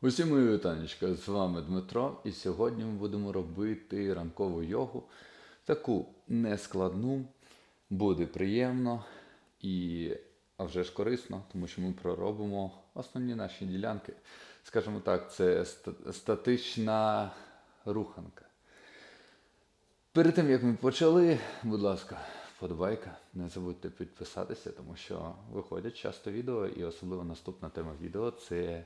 Усім мої вітанечка, з вами Дмитро, і сьогодні ми будемо робити ранкову йогу. Таку нескладну, буде приємно і а вже ж корисно, тому що ми проробимо основні наші ділянки. Скажімо так, це статична руханка. Перед тим як ми почали, будь ласка, вподобайка. Не забудьте підписатися, тому що виходять часто відео, і особливо наступна тема відео це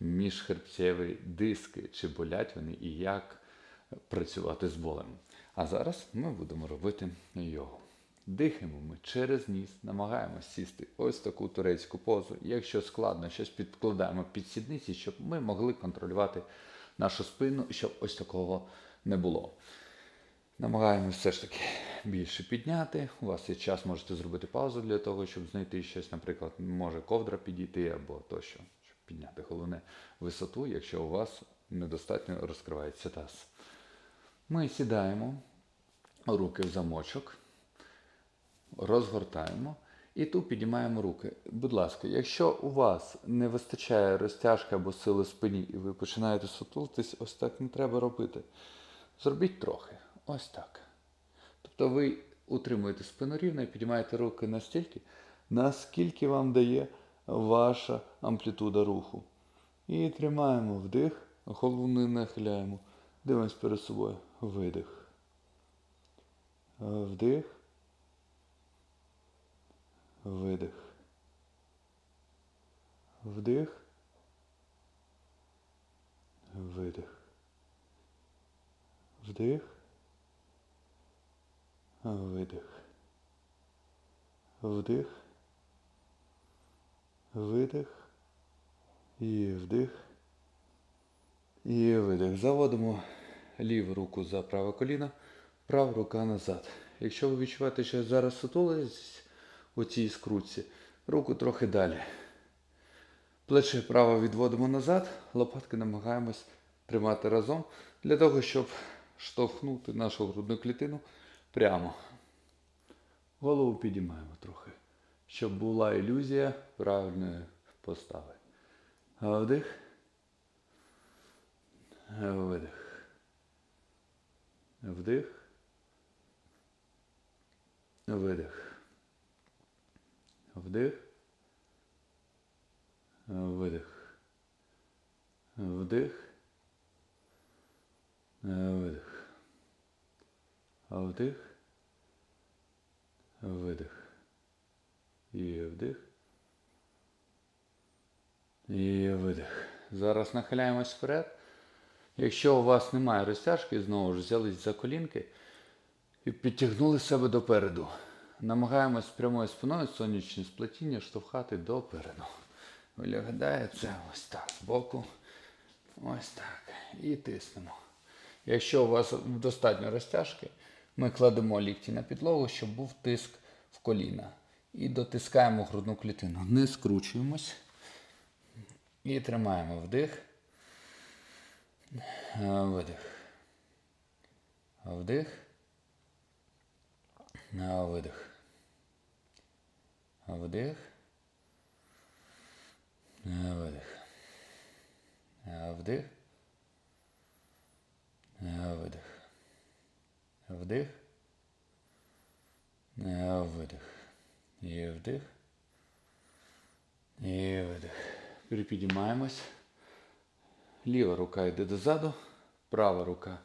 міжхребцеві диски, чи болять вони і як працювати з болем. А зараз ми будемо робити йогу. Дихаємо ми через ніс, намагаємося сісти ось таку турецьку позу. Якщо складно, щось підкладаємо під сідниці, щоб ми могли контролювати нашу спину, щоб ось такого не було. Намагаємось все ж таки більше підняти. У вас є час, можете зробити паузу для того, щоб знайти щось, наприклад, може ковдра підійти або тощо, підняти головне висоту, якщо у вас недостатньо розкривається таз. Ми сідаємо, руки в замочок, розгортаємо і тут підіймаємо руки. Будь ласка, якщо у вас не вистачає розтяжки або сили спині, і ви починаєте сутулитись, ось так не треба робити. Зробіть трохи. Ось так. Тобто ви утримуєте спину рівно і підіймаєте руки настільки, наскільки вам дає ваша амплітуда руху. І тримаємо вдих, голову не нахиляємо. Дивимось перед собою. Видих. Вдих. Видих. Вдих. Видих. Вдих. Видих. Вдих. Видих. І вдих. І видих. Заводимо ліву руку за праве коліно, права рука назад. Якщо ви відчуваєте, що зараз сутулись у цій скрутці, руку трохи далі. Плече право відводимо назад, лопатки намагаємось тримати разом для того, щоб штовхнути нашу грудну клітину прямо. Голову підіймаємо трохи, щоб була ілюзія правильної постави. Вдих. Видих. Вдих. Видих. Вдих. Видих. Вдих. Видих. Вдих. Видих. І вдих. І видих. Зараз нахиляємось вперед. Якщо у вас немає розтяжки, знову ж взялись за колінки і підтягнули себе допереду. Намагаємось прямою спиною сонячне сплетіння штовхати допереду. Виглядає це ось так збоку. Ось так. І тиснемо. Якщо у вас достатньо розтяжки, ми кладемо лікті на підлогу, щоб був тиск в коліна. І дотискаємо грудну клітину. Не скручуємось. І тримаємо вдих. Видих. Вдих. Видих. Вдих. Видих. Вдих. Видих. Вдих. Видих. І вдих. І видих. Перепідіймаємось. Ліва рука йде дозаду, права рука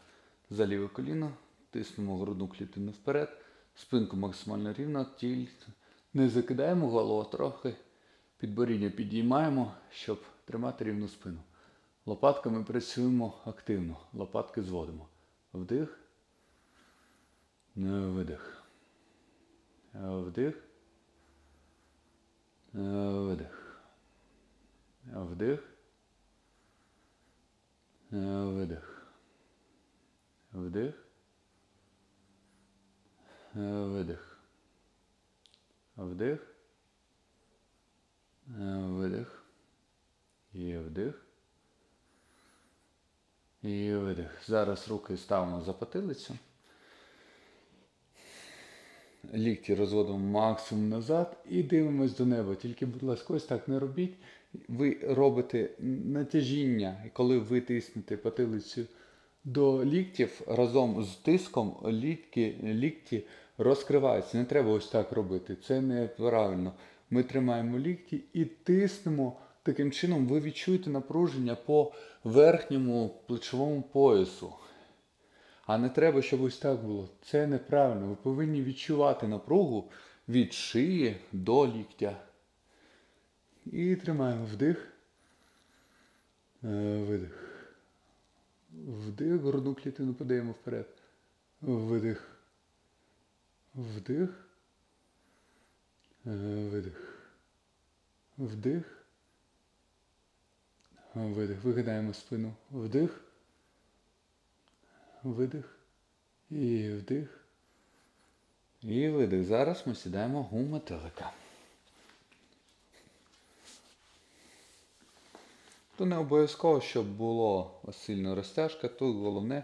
за ліве коліно. Тиснемо грудну клітину вперед. Спинку максимально рівно, тіль. Не закидаємо голову трохи. Підборіддя підіймаємо, щоб тримати рівну спину. Лопатками працюємо активно. Лопатки зводимо. Вдих. Видих. Вдих. Видих. Вдих. Видих. Вдих. Видих. Вдих. Видих. І вдих. І видих. Зараз руки ставимо за потилицю. Лікті розводимо максимум назад і дивимось до неба. Тільки, будь ласка, ось так не робіть. Ви робите натяжіння, і коли ви тиснете потилицю до ліктів разом з тиском лікті, лікті розкриваються. Не треба ось так робити. Це неправильно. Ми тримаємо лікті і тиснемо. Таким чином ви відчуєте напруження по верхньому плечовому поясу. А не треба, щоб ось так було. Це неправильно. Ви повинні відчувати напругу від шиї до ліктя. І тримаємо вдих. Е, Видих. Вдих, грудну клітину подаємо вперед. Видих. Вдих. Е, Видих. Вдих. Видих. Вигинаємо спину. Вдих. Видих. І вдих. І видих. Зараз ми сідаємо у метелика. То не обов'язково, щоб було сильно розтяжка, тут головне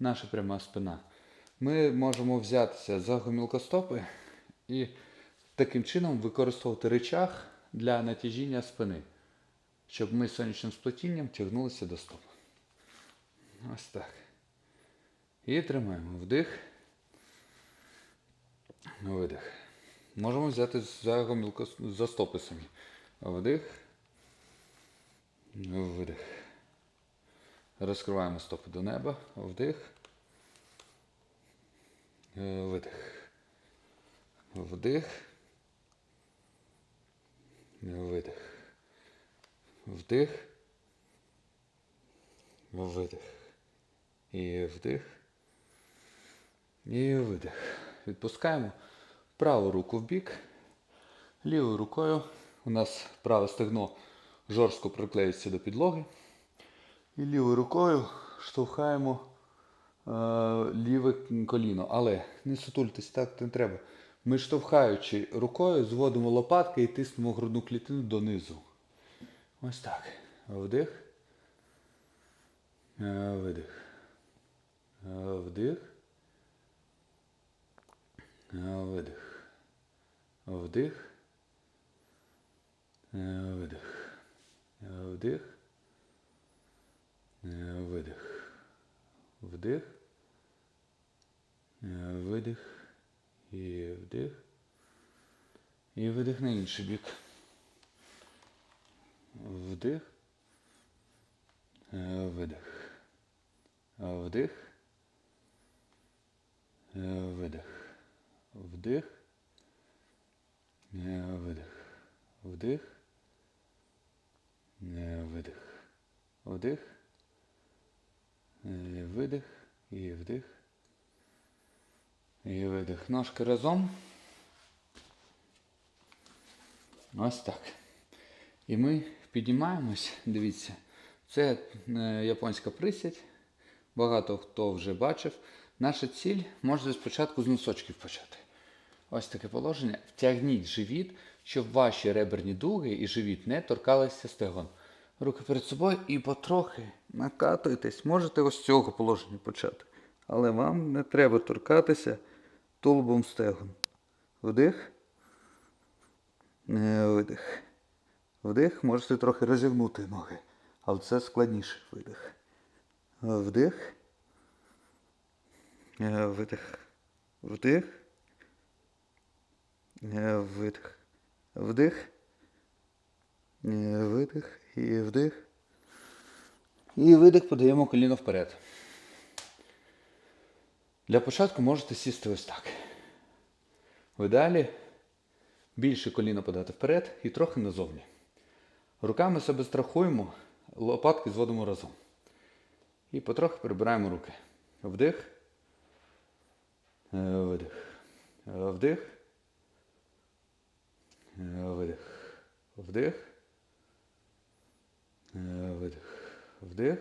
наша пряма спина. Ми можемо взятися за гомілкостопи і таким чином використовувати речах для натяжіння спини, щоб ми сонячним сплетінням тягнулися до стоп. Ось так. І тримаємо вдих. Видих. Можемо взяти за гомілко за стопи самі. Вдих. Видих. Розкриваємо стопи до неба. Вдих. Е, Видих. Вдих. Видих. Вдих. Видих. І вдих. І видих. Відпускаємо праву руку в бік. Лівою рукою у нас праве стегно жорстко приклеюється до підлоги. І лівою рукою штовхаємо е, ліве коліно. Але не сутультесь, так не треба. Ми штовхаючи рукою, зводимо лопатки і тиснемо грудну клітину донизу. Ось так. Вдих. Е, Видих. Е, Вдих. Е, Видих. Вдих. Е, Видих. Е, Вдих. Е, Видих. Вдих. Видих. І вдих. І видих на інший бік. Вдих. Видих. Вдих. Видих. Вдих. Видих. Вдих. Е, Видих. Вдих. Видих. І вдих. І видих. Ножки разом. Ось так. І ми підіймаємось. Дивіться. Це е, японська присядь. Багато хто вже бачив. Наша ціль можна спочатку з носочків почати. Ось таке положення. Втягніть живіт, щоб ваші реберні дуги і живіт не торкалися стегон. Руки перед собою і потрохи накатуйтесь. Можете ось з цього положення почати. Але вам не треба торкатися тулубом стегон. Вдих. Е, Видих. Вдих. Можете трохи розігнути ноги. Але це складніше. Видих. Вдих. Е, Видих. Вдих. Е, Видих. Вдих. Е, Видих. І вдих. І видих подаємо коліно вперед. Для початку можете сісти ось так. Ви далі більше коліно подати вперед і трохи назовні. Руками себе страхуємо, лопатки зводимо разом. І потрохи прибираємо руки. Вдих. Е, Видих. Вдих. Е, Видих. Вдих. Е, Видих. Вдих.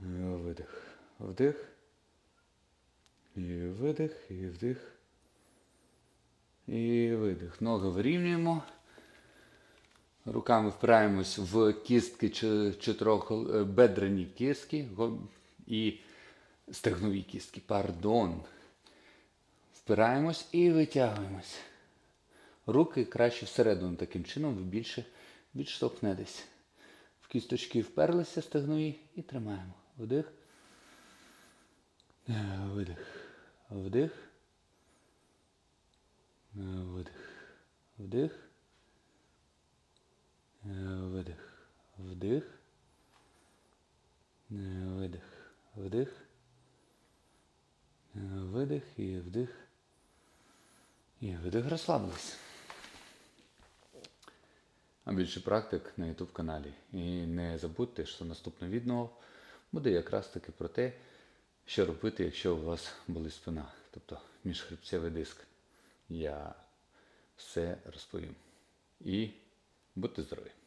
Е, Видих. Вдих. І видих, і вдих. І видих. Ноги вирівнюємо. Руками впираємось в кістки чотирьох е, бедрені кістки і стегнові кістки. Пардон. Впираємось і витягуємось. Руки краще всередину таким чином ви більше відштовхнетесь. В кісточки вперлися стегнові і тримаємо. Вдих. Е, Видих. Вдих. Е, Видих. Вдих. Е, Видих. Вдих. Видих. Вдих. Видих і вдих. І видих розслабились. А більше практик на YouTube каналі. І не забудьте, що наступне відео буде якраз таки про те, що робити, якщо у вас болить спина, тобто міжхребцевий диск. Я все розповім. І будьте здорові!